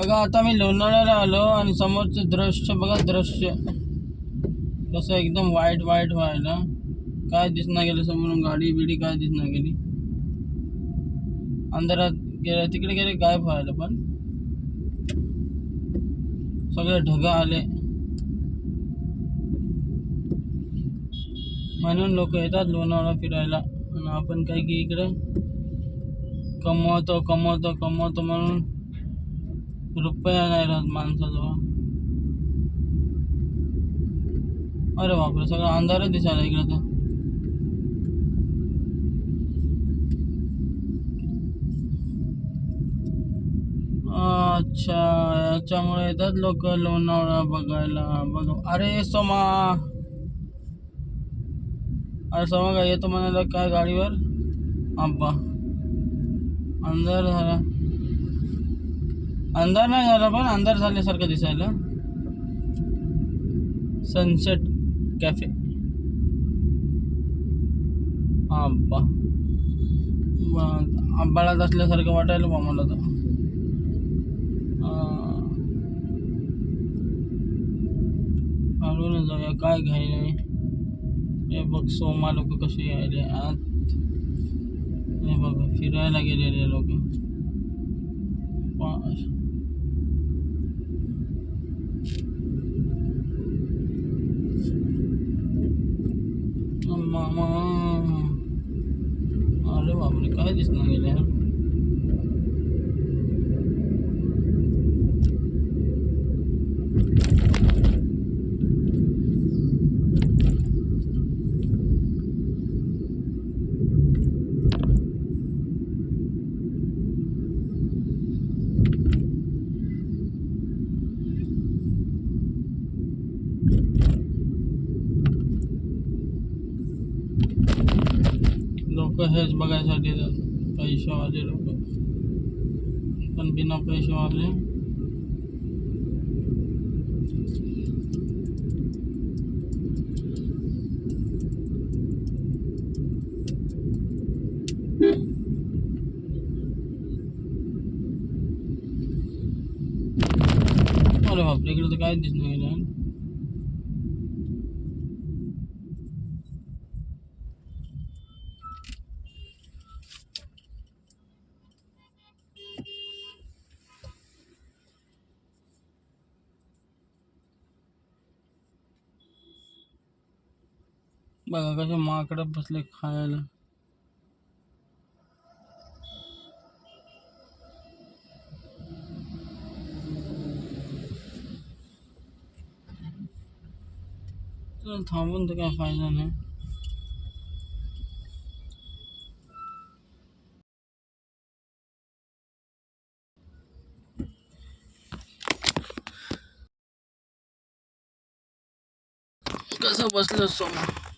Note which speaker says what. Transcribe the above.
Speaker 1: बघा आता मी लोणावळ्याला आलो आणि समोरचं दृश्य बघा दृश्य. कसं एकदम वाईट वाईट व्हायला काय दिसना गेलं समोरून गाडी बिडी काय दिसना गेली. अंधारात गेलं तिकडे गेले गायब व्हायला पण. सगळे ढग आले. म्हणून लोक येतात लोणावळा फिरायला. आणि आपण काय की इकडे कमवतो कमवतो कमवतो म्हणून रुपया नाही राहत माणसाजवळ. अरे बापरे सगळं अंधारच दिसायला इकडे तर. अच्छा याच्यामुळे येतात लोक लोणावळा बघायला. बघ. अरे सोमा. अरे सोमा काय येतो म्हणाला काय गाडीवर? अब्बा. अंधार झाला. अंधार नाही झाला पण अंधार झाल्यासारखं दिसायला. सनसेट कॅफे अब्बा ब- आंबाळात असल्यासारखं वाटायला बा मला तर. अं, जाऊया. काय घ्यायला नाही. हे बघ सोमा लोक कसे यायले आत. हे बघ फिरायला गेलेले लोक. rapaz. Mamãe. Aduh, apa ni kali senang gila. लोक हेच बघायसाठी पैसेवाले लोक पण बिना पैसेवाले अरे बापरे इकडे तर काय दिसणार बघा कसे माकडं बसले चल थांबून तर काय फ़ायदा नाही कसं बसलं सोमा